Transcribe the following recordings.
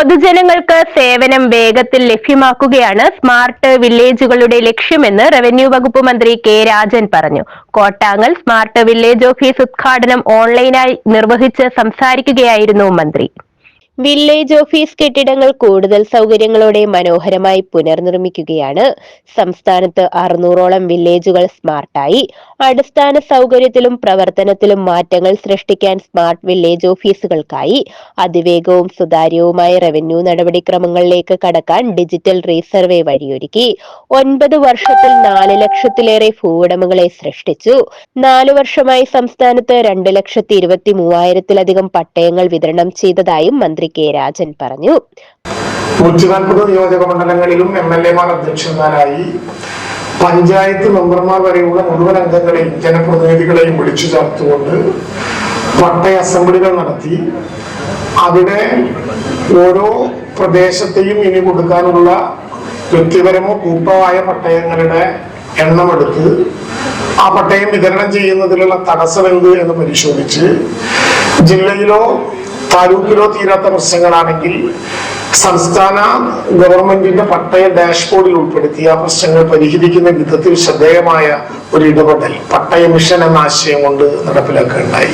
പൊതുജനങ്ങൾക്ക് സേവനം വേഗത്തിൽ ലഭ്യമാക്കുകയാണ് സ്മാർട്ട് വില്ലേജുകളുടെ ലക്ഷ്യമെന്ന് റവന്യൂ വകുപ്പ് മന്ത്രി കെ രാജൻ പറഞ്ഞു. കോട്ടാങ്ങൽ സ്മാർട്ട് വില്ലേജ് ഓഫീസ് ഉദ്ഘാടനം ഓൺലൈനായി നിർവഹിച്ച് സംസാരിക്കുകയായിരുന്നു മന്ത്രി. വില്ലേജ് ഓഫീസ് കെട്ടിടങ്ങൾ കൂടുതൽ സൗകര്യങ്ങളോടെ മനോഹരമായി പുനർനിർമ്മിക്കുകയാണ്. സംസ്ഥാനത്ത് അറുന്നൂറോളം വില്ലേജുകൾ സ്മാർട്ടായി. അടിസ്ഥാന സൗകര്യത്തിലും പ്രവർത്തനത്തിലും മാറ്റങ്ങൾ സൃഷ്ടിക്കാൻ സ്മാർട്ട് വില്ലേജ് ഓഫീസുകൾക്കായി. അതിവേഗവും സുതാര്യവുമായ റവന്യൂ നടപടിക്രമങ്ങളിലേക്ക് കടക്കാൻ ഡിജിറ്റൽ റീസർവേ വഴിയൊരുക്കി. ഒൻപത് വർഷത്തിൽ നാല് ലക്ഷത്തിലേറെ ഭൂവുടമകളെ സൃഷ്ടിച്ചു. നാലു വർഷമായി സംസ്ഥാനത്ത് രണ്ട് ലക്ഷത്തി ഇരുപത്തി മൂവായിരത്തിലധികം പട്ടയങ്ങൾ വിതരണം ചെയ്തതായും മന്ത്രി കെ രാജൻ പറഞ്ഞു. നൂറ്റി നാൽപ്പത് നിയോജക മണ്ഡലങ്ങളിലും എം എൽ എമാർ അധ്യക്ഷന്മാരായി പഞ്ചായത്ത് മെമ്പർമാർ വരെയുള്ള മുഴുവൻ അംഗങ്ങളെയും ജനപ്രതിനിധികളെയും വിളിച്ചു ചേർത്തുകൊണ്ട് പട്ടയ അസംബ്ലികൾ നടത്തി. അവിടെ ഓരോ പ്രദേശത്തെയും ഇനി കൊടുക്കാനുള്ള വ്യക്തിപരമോ കൂട്ടമായ പട്ടയങ്ങളുടെ എണ്ണമെടുത്ത് ആ പട്ടയം വിതരണം ചെയ്യുന്നതിലുള്ള തടസ്സം എന്ത് എന്ന് പരിശോധിച്ച് ജില്ലയിലോ താലൂക്കിലോ തീരാത്ത പ്രശ്നങ്ങളാണെങ്കിൽ സംസ്ഥാന ഗവൺമെന്റിന്റെ പട്ടയ ഡാഷ്ബോർഡിൽ ഉൾപ്പെടുത്തി ആ പ്രശ്നങ്ങൾ പരിഹരിക്കുന്ന വിധത്തിൽ ശ്രദ്ധേയമായ ഒരു ഇടപെടൽ പട്ടയ മിഷൻ എന്ന ആശയം കൊണ്ട് നടപ്പിലാക്കുകയുണ്ടായി.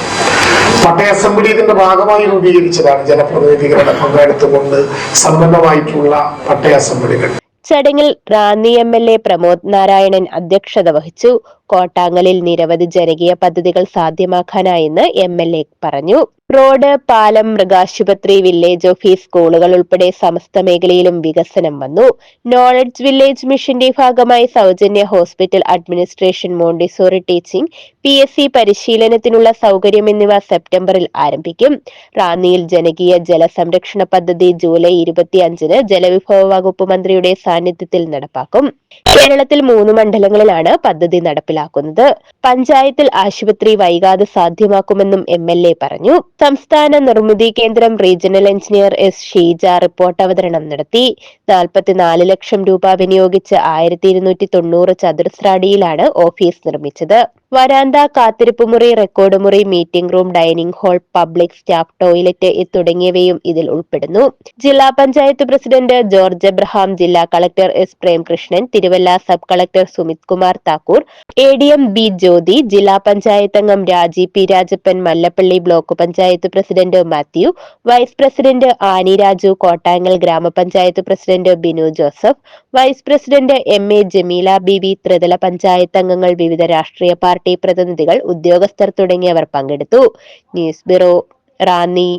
പട്ടയ അസംബ്ലി ഇതിന്റെ ഭാഗമായി രൂപീകരിച്ചതാണ്. ജനപ്രതിനിധികളുടെ പങ്കാളിത്തുകൊണ്ട് സമ്പന്നമായിട്ടുള്ള പട്ടയ അസംബ്ലികൾ. ചടങ്ങിൽ Ranni M L A Pramod Narayanan അധ്യക്ഷത വഹിച്ചു. കോട്ടാങ്ങലിൽ നിരവധി ജനകീയ പദ്ധതികൾ സാധ്യമാക്കാനായെന്ന് എം എൽ എ പറഞ്ഞു. റോഡ് പാലം മൃഗാശുപത്രി വില്ലേജ് ഓഫീസ് സ്കൂളുകൾ ഉൾപ്പെടെ സമസ്ത മേഖലയിലും വികസനം വന്നു. നോളജ് വില്ലേജ് മിഷന്റെ ഭാഗമായി സൗജന്യ hospital administration Montessori teaching P S C പരിശീലനത്തിനുള്ള സൗകര്യം എന്നിവ സെപ്റ്റംബറിൽ ആരംഭിക്കും. റാന്നിയിൽ ജനകീയ ജലസംരക്ഷണ പദ്ധതി ജൂലൈ ഇരുപത്തിയഞ്ചിന് ജലവിഭവ വകുപ്പ് മന്ത്രിയുടെ സാന്നിധ്യത്തിൽ നടപ്പാക്കും. കേരളത്തിൽ മൂന്ന് മണ്ഡലങ്ങളിലാണ് പദ്ധതി നടപ്പിലാക്കുന്നത്. പഞ്ചായത്തിൽ ആശുപത്രി വൈകാതെ സാധ്യമാക്കുമെന്നും എം പറഞ്ഞു. സംസ്ഥാന നിർമ്മിതി കേന്ദ്രം regional engineer S Sheeja report അവതരണം നടത്തി. നാൽപ്പത്തിനാല് ലക്ഷം രൂപ വിനിയോഗിച്ച് ആയിരത്തി ഇരുന്നൂറ്റി തൊണ്ണൂറ് ചതുരശ്രാടിയിലാണ് ഓഫീസ് നിർമ്മിച്ചത്. വരാന്ത കാത്തിരിപ്പ് മുറി റെക്കോർഡ് മുറി meeting room dining hall public staff toilet തുടങ്ങിയവയും ഇതിൽ ഉൾപ്പെടുന്നു. ജില്ലാ പഞ്ചായത്ത് പ്രസിഡന്റ് ജോർജ് എബ്രഹാം ജില്ലാ collector S Premkrishnan Thiruvalla sub collector Sumit Kumar Thakur A D M B Jyothi ജില്ലാ പഞ്ചായത്ത് അംഗം Raji P Rajappan Mallappally block panchayat president Mathew vice president Annie Raju Kottangal ഗ്രാമപഞ്ചായത്ത് president Binu Joseph vice president M A Jameela B V ത്രിതല പഞ്ചായത്ത് അംഗങ്ങൾ വിവിധ രാഷ്ട്രീയ party പ്രതിനിധികൾ ഉദ്യോഗസ്ഥർ തുടങ്ങിയവർ പങ്കെടുത്തു. News bureau Ranni.